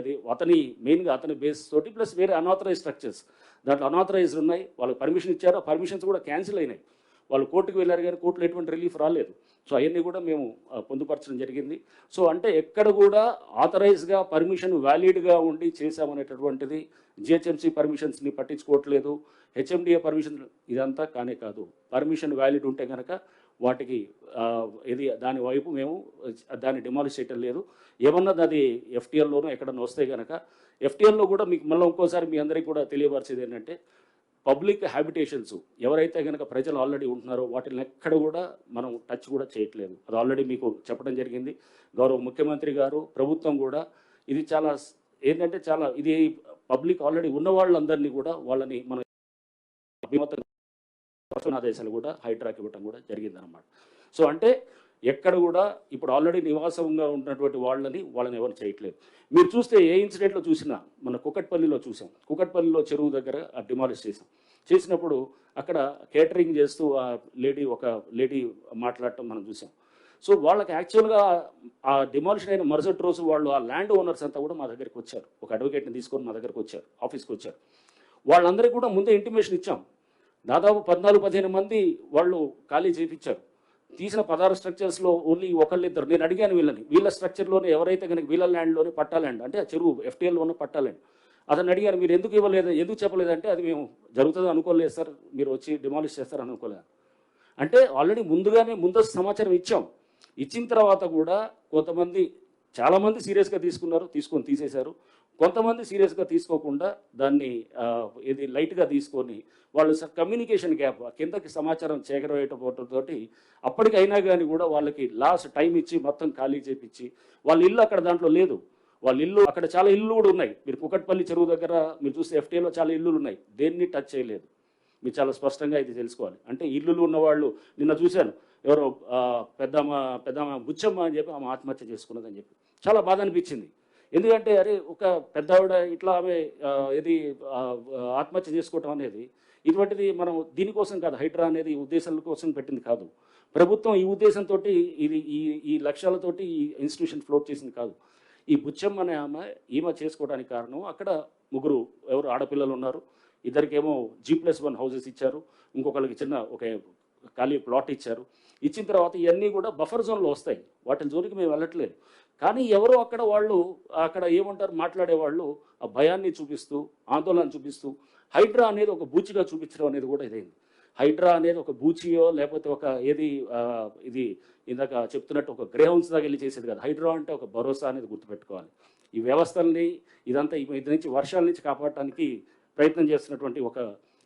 అది అతని మెయిన్గా అతని బేస్ తోటి ప్లస్ వేరే అనాథరైజ్ స్ట్రక్చర్స్ దాంట్లో అనాథరైజ్డ్ ఉన్నాయి వాళ్ళకి పర్మిషన్ ఇచ్చారు. ఆ పర్మిషన్స్ కూడా క్యాన్సిల్ అయినాయి. వాళ్ళు కోర్టుకు వెళ్ళారు కానీ కోర్టులో ఎటువంటి రిలీఫ్ రాలేదు. సో అవన్నీ కూడా మేము పొందుపరచడం జరిగింది. సో అంటే ఎక్కడ కూడా ఆథరైజ్గా పర్మిషన్ వ్యాలిడ్గా ఉండి చేశామనేటటువంటిది జిహెచ్ఎంసీ పర్మిషన్స్ని పట్టించుకోవట్లేదు. హెచ్ఎండిఏ పర్మిషన్ ఇదంతా కానే కాదు. పర్మిషన్ వ్యాలిడ్ ఉంటే కనుక వాటికి ఇది దాని వైపు మేము దాన్ని డిమాలిష్ చేయటం లేదు. ఏమన్నా అది ఎఫ్టీఎల్లోనూ ఎక్కడన్నా వస్తే కనుక ఎఫ్టీఎల్లో కూడా మీకు మళ్ళీ ఇంకోసారి మీ అందరికీ కూడా తెలియపరిచేది ఏంటంటే పబ్లిక్ హ్యాబిటేషన్స్ ఎవరైతే కనుక ప్రజలు ఆల్రెడీ ఉంటున్నారో వాటిని ఎక్కడ కూడా మనం టచ్ కూడా చేయట్లేదు. అది ఆల్రెడీ మీకు చెప్పడం జరిగింది. గౌరవ ముఖ్యమంత్రి గారు ప్రభుత్వం కూడా ఇది చాలా ఏంటంటే చాలా ఇది పబ్లిక్ ఆల్రెడీ ఉన్న వాళ్ళందరినీ కూడా వాళ్ళని మనం అభిమతం ఆదేశాలు కూడా హైడ్రాక్ ఇవ్వటం కూడా జరిగిందన్నమాట. సో అంటే ఎక్కడ కూడా ఇప్పుడు ఆల్రెడీ నివాసంగా ఉన్నటువంటి వాళ్ళని వాళ్ళని ఎవరు చేయట్లేదు. మీరు చూస్తే ఏ ఇన్సిడెంట్లో చూసినా మన కుకట్పల్లిలో చూసాం. కుకట్పల్లిలో చెరువు దగ్గర డిమాలిష్ చేసాం చేసినప్పుడు అక్కడ కేటరింగ్ చేస్తూ ఆ లేడీ ఒక లేడీ మాట్లాడటం మనం చూసాం. సో వాళ్ళకి యాక్చువల్గా ఆ డిమాలిషన్ అయిన మరుసటి రోజు వాళ్ళు ఆ ల్యాండ్ ఓనర్స్ అంతా కూడా మా దగ్గరికి వచ్చారు. ఒక అడ్వకేట్ని తీసుకొని మా దగ్గరికి వచ్చారు. ఆఫీస్కి వచ్చారు. వాళ్ళందరికీ కూడా ముందే ఇంటిమేషన్ ఇచ్చాం. దాదాపు పద్నాలుగు పదిహేను మంది వాళ్ళు ఖాళీ చేయించారు తీసిన పదహారు స్ట్రక్చర్స్లో ఓన్లీ ఒకళ్ళిద్దరు. నేను అడిగాను వీళ్ళని వీళ్ళ స్ట్రక్చర్లోనే ఎవరైతే కనుక వీళ్ళ ల్యాండ్లోనే పట్టా ల్యాండ్ అంటే ఆ చెరువు ఎఫ్టీఎల్లో ఉన్న పట్టా ల్యాండ్ అతను అడిగాను మీరు ఎందుకు ఇవ్వలేదు ఎందుకు చెప్పలేదంటే అది మేము జరుగుతుంది అనుకోలేదు సార్ మీరు వచ్చి డిమాలిష్ చేస్తారు అనుకోలేదు అంటే ఆల్రెడీ ముందుగానే ముందస్తు సమాచారం ఇచ్చాం. ఇచ్చిన తర్వాత కూడా కొంతమంది చాలామంది సీరియస్గా తీసుకున్నారు తీసుకొని తీసేశారు. కొంతమంది సీరియస్గా తీసుకోకుండా దాన్ని ఇది లైట్గా తీసుకొని వాళ్ళు కమ్యూనికేషన్ గ్యాప్ కిందకి సమాచారం చేకరవేయటంతోటి అప్పటికైనా కానీ కూడా వాళ్ళకి లాస్ట్ టైం ఇచ్చి మొత్తం ఖాళీ చేపించి వాళ్ళ ఇల్లు అక్కడ దాంట్లో లేదు. వాళ్ళ ఇల్లు అక్కడ చాలా ఇల్లు కూడా ఉన్నాయి. మీరు కుకట్పల్లి చెరువు దగ్గర మీరు చూస్తే ఎఫ్టీఏలో చాలా ఇల్లులు ఉన్నాయి. దేన్ని టచ్ చేయలేదు. మీరు చాలా స్పష్టంగా ఇది తెలుసుకోవాలి. అంటే ఇల్లులు ఉన్నవాళ్ళు నిన్న చూశాను. ఎవరో పెద్దమ్మ పెద్దమ్మ బుచ్చమ్మ అని చెప్పి ఆమె ఆత్మహత్య చేసుకున్నదని చెప్పి. చాలా బాధ అనిపించింది. ఎందుకంటే అరే ఒక పెద్ద ఆవిడ ఇట్లా ఆమె ఇది ఆత్మహత్య చేసుకోవటం అనేది ఇటువంటిది మనం దీనికోసం కాదు హైడ్రా అనేది ఉద్దేశాల కోసం పెట్టింది కాదు. ప్రభుత్వం ఈ ఉద్దేశంతో ఇది ఈ ఈ లక్ష్యాలతోటి ఈ ఇన్స్టిట్యూషన్ ఫ్లోట్ చేసింది కాదు. ఈ బుచ్చమ్మ అనే ఆమె ఈమె చేసుకోవడానికి కారణం అక్కడ ముగ్గురు ఎవరు ఆడపిల్లలు ఉన్నారు. ఇద్దరికేమో జీ ప్లస్ వన్ హౌసెస్ ఇచ్చారు. ఇంకొకరికి చిన్న ఒక ఖాళీ ప్లాట్ ఇచ్చారు ఇచ్చిన తర్వాత ఇవన్నీ కూడా బఫర్ జోన్లో వస్తాయి వాటి జోలికి మేము వెళ్ళట్లేదు కానీ ఎవరో అక్కడ వాళ్ళు అక్కడ ఏమంటారు మాట్లాడేవాళ్ళు ఆ భయాన్ని చూపిస్తూ ఆందోళన చూపిస్తూ హైడ్రా అనేది ఒక బూచిగా చూపించడం అనేది కూడా ఇదైంది హైడ్రా అనేది ఒక బూచియో లేకపోతే ఒక ఏది ఇది ఇందాక చెప్తున్నట్టు ఒక గ్రేహౌన్స్ దాకా వెళ్ళి చేసేది కాదు హైడ్రా అంటే ఒక భరోసా అనేది గుర్తుపెట్టుకోవాలి ఈ వ్యవస్థల్ని ఇదంతా ఇది నుంచి వర్షాల నుంచి కాపాడటానికి ప్రయత్నం చేస్తున్నటువంటి ఒక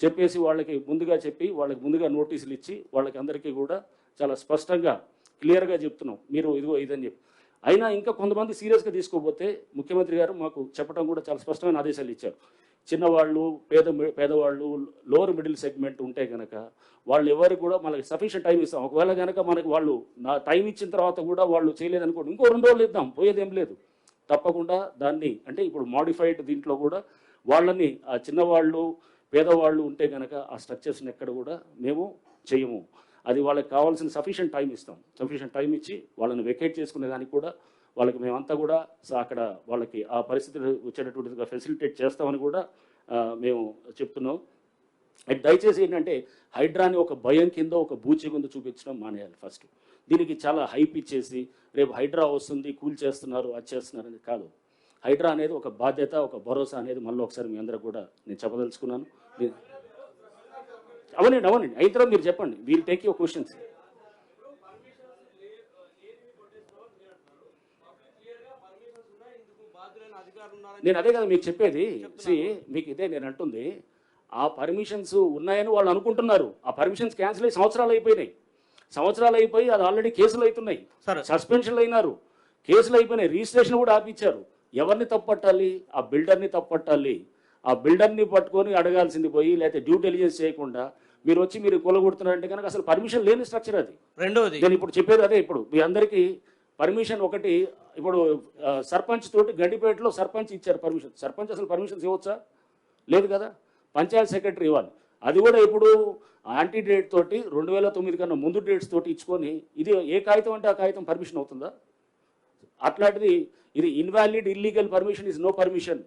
చెప్పేసి వాళ్ళకి ముందుగా చెప్పి వాళ్ళకి ముందుగా నోటీసులు ఇచ్చి వాళ్ళకి అందరికీ కూడా చాలా స్పష్టంగా క్లియర్గా చెప్తున్నాం. మీరు ఇదిగో ఇదని చెప్పి. అయినా ఇంకా కొంతమంది సీరియస్గా తీసుకోకపోతే ముఖ్యమంత్రి గారు మాకు చెప్పడం కూడా చాలా స్పష్టమైన ఆదేశాలు ఇచ్చారు. చిన్నవాళ్ళు పేద పేదవాళ్ళు లోవర్ మిడిల్ సెగ్మెంట్ ఉంటే కనుక వాళ్ళు ఎవరికి కూడా మనకి సఫిషియంట్ టైం ఇస్తాం. ఒకవేళ కనుక మనకి వాళ్ళు నా టైం ఇచ్చిన తర్వాత కూడా వాళ్ళు చేయలేదనుకోండి ఇంకో రెండు రోజులు ఇద్దాం. పోయేదేం లేదు. తప్పకుండా దాన్ని అంటే ఇప్పుడు మాడిఫైడ్ దీంట్లో కూడా వాళ్ళని ఆ చిన్నవాళ్ళు పేదవాళ్ళు ఉంటే కనుక ఆ స్ట్రక్చర్స్ని ఎక్కడ కూడా మేము చేయము. అది వాళ్ళకి కావాల్సిన సఫిషియంట్ టైం ఇస్తాం. సఫిషియంట్ టైం ఇచ్చి వాళ్ళని వెకేట్ చేసుకునే దానికి కూడా వాళ్ళకి మేమంతా కూడా అక్కడ వాళ్ళకి ఆ పరిస్థితులు వచ్చేటటువంటిదిగా ఫెసిలిటేట్ చేస్తామని కూడా మేము చెప్తున్నాం. అండ్ దయచేసి ఏంటంటే హైడ్రాని ఒక భయం కింద ఒక బూచి కింద చూపించడం మానేయాలి ఫస్ట్ దీనికి చాలా హైప్ ఇచ్చేసి రేపు హైడ్రా వస్తుంది కూల్ చేస్తున్నారు అది చేస్తున్నారు అనేది కాదు. హైడ్రా అనేది ఒక బాధ్యత ఒక భరోసా అనేది మళ్ళీ ఒకసారి మీ అందరూ కూడా నేను చెప్పదలుచుకున్నాను. అవనండి అవనండి. అయిన తర్వాత మీరు చెప్పండి. వీల్ టేక్ యువర్ క్వశ్చన్స్ నేను అదే కదా మీకు చెప్పేది. సి మీకు ఇదే నేను అంటుంది. ఆ పర్మిషన్స్ ఉన్నాయని వాళ్ళు అనుకుంటున్నారు. ఆ పర్మిషన్స్ క్యాన్సిల్ అయ్యి సంవత్సరాలు అయిపోయినాయి. సంవత్సరాలు అయిపోయి అది ఆల్రెడీ కేసులు అవుతున్నాయి. సరే. సస్పెన్షన్లు అయినారు. కేసులు అయిపోయినాయి. రిజిస్ట్రేషన్ కూడా ఆపించారు ఎవరిని తప్పట్టాలి? ఆ బిల్డర్ని తప్పట్టాలి. ఆ బిల్డర్ని పట్టుకొని అడగాల్సింది పోయి లేకపోతే డ్యూ డెలిజెన్స్ చేయకుండా మీరు వచ్చి మీరు కూలగొడుతున్నారంటే కనుక అసలు పర్మిషన్ లేని స్ట్రక్చర్ అది. రెండవది. నేను ఇప్పుడు చెప్పేది అదే ఇప్పుడు. మీ అందరికీ పర్మిషన్ ఒకటి ఇప్పుడు సర్పంచ్ తోటి గండిపేటలో సర్పంచ్ ఇచ్చారు పర్మిషన్ సర్పంచ్ అసలు పర్మిషన్స్ ఇవ్వచ్చా? లేదు కదా? పంచాయత్ సెక్రటరీ ఇవ్వాలి. అది కూడా ఇప్పుడు యాంటీ డేట్ తోటి రెండు వేల తొమ్మిది కన్నా ముందు డేట్స్ తోటి ఇచ్చుకొని ఇది ఏ కాగితం అంటే ఆ కాగితం పర్మిషన్ అవుతుందా? అట్లాంటిది ఇది invalid illegal permission is no permission